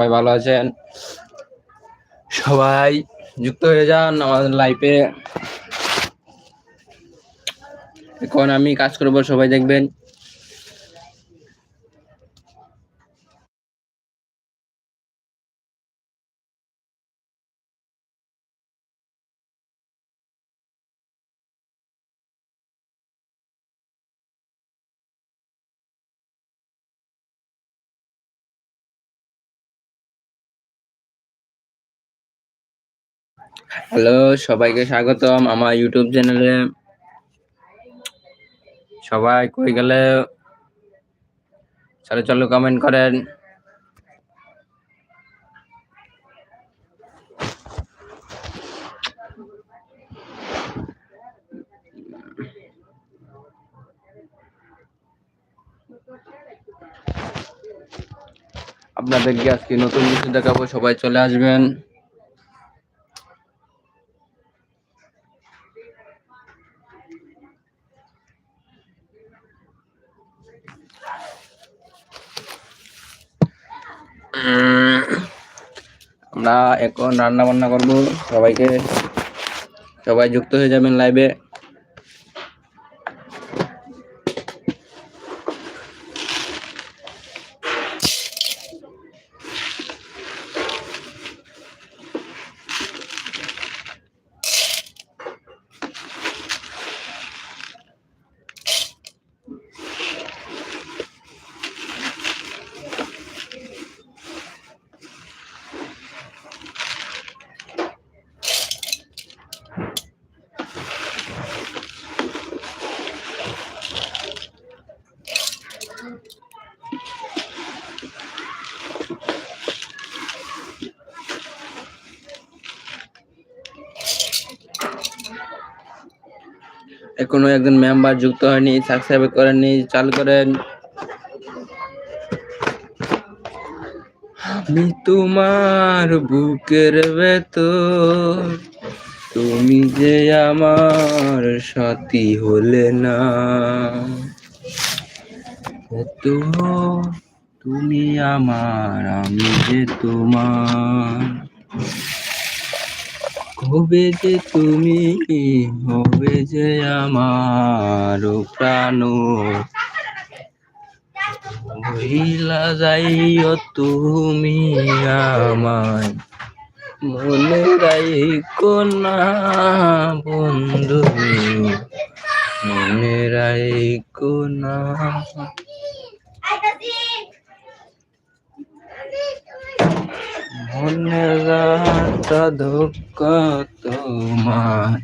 সবাই ভালো আছেন? সবাই যুক্ত হয়ে যান আমাদের লাইফে এখন আমি কাজ করব, সবাই দেখবেন। হ্যালো, সবাইকে স্বাগতম আমার ইউটিউব চ্যানেলে। সবাই কই গেলে? চলো চলো কমেন্ট করেন। আপনাদেরকে আজকে নতুন কিছু দেখাবো, সবাই চলে আসবেন। আমরা এখন রান্না বান্না করব। সবাইকে সবাই যুক্ত হয়ে যাবেন লাইভে এখনও একজন মেম্বার যুক্ত হয়নি সাবস্ক্রাইব করেননি, চালু করেন। আমি তোমার বুকের ভেতর, তুমি যে আমার সাথী হলে না। এত তুমি আমার, আমি যে তোমার। কবে যে তুমি, হবে যে আমার প্রাণ। ভইলা যাইও তুমি আমায়। মনে রাইকো না বন্ধু, মনে রাইকো না। মনে রাতা ধোকা তোমার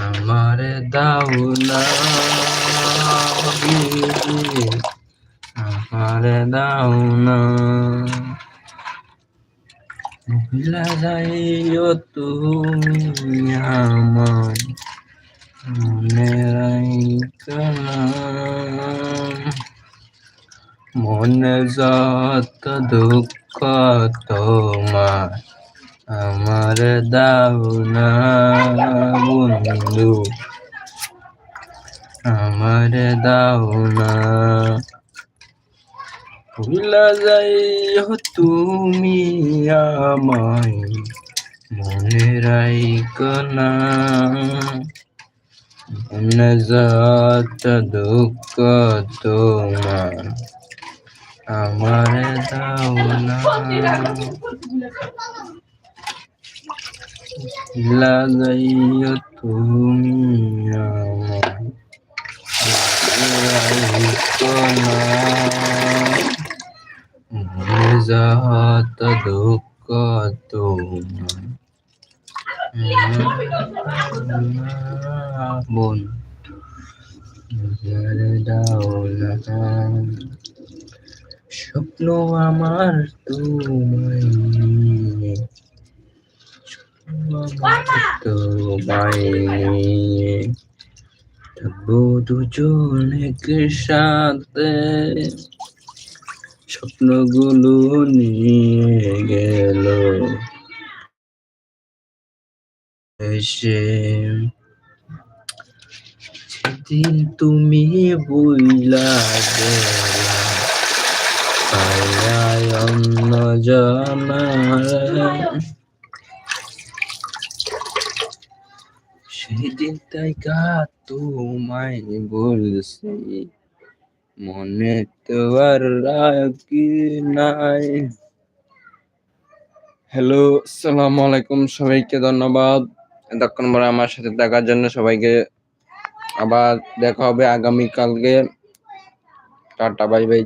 আমার দাও না আমার দাও না ভুলা যাইও তুমি আমার মনে রাইকা মনে যত দুঃখ তোমার আমার দাও না বন্ধু? আমার দাও না ভুলা যাই তুমি আমায়, মনে রাইক না। মনে যত দুঃখ তোমার। আমার দাও না লাগাইও তুমি আমায় যাহাত দুঃখ তোমার বোন দাও না স্বপ্ন আমার তোমায় নিয়ে। তোমায় নিয়ে। থাকব দুজন সাথে। স্বপ্নগুলো নিয়ে গেল। এসে সেদিন তুমি বইলা গেলা সেদিন তাই কা তোমায় বলছি, মনে তো আর রাখি নাই। হ্যালো আসসালামু আলাইকুম, সবাইকে ধন্যবাদ। এতক্ষণ পরে আমার সাথে দেখার জন্য সবাইকে আবার দেখা হবে আগামীকালকে। Tata, bye bye.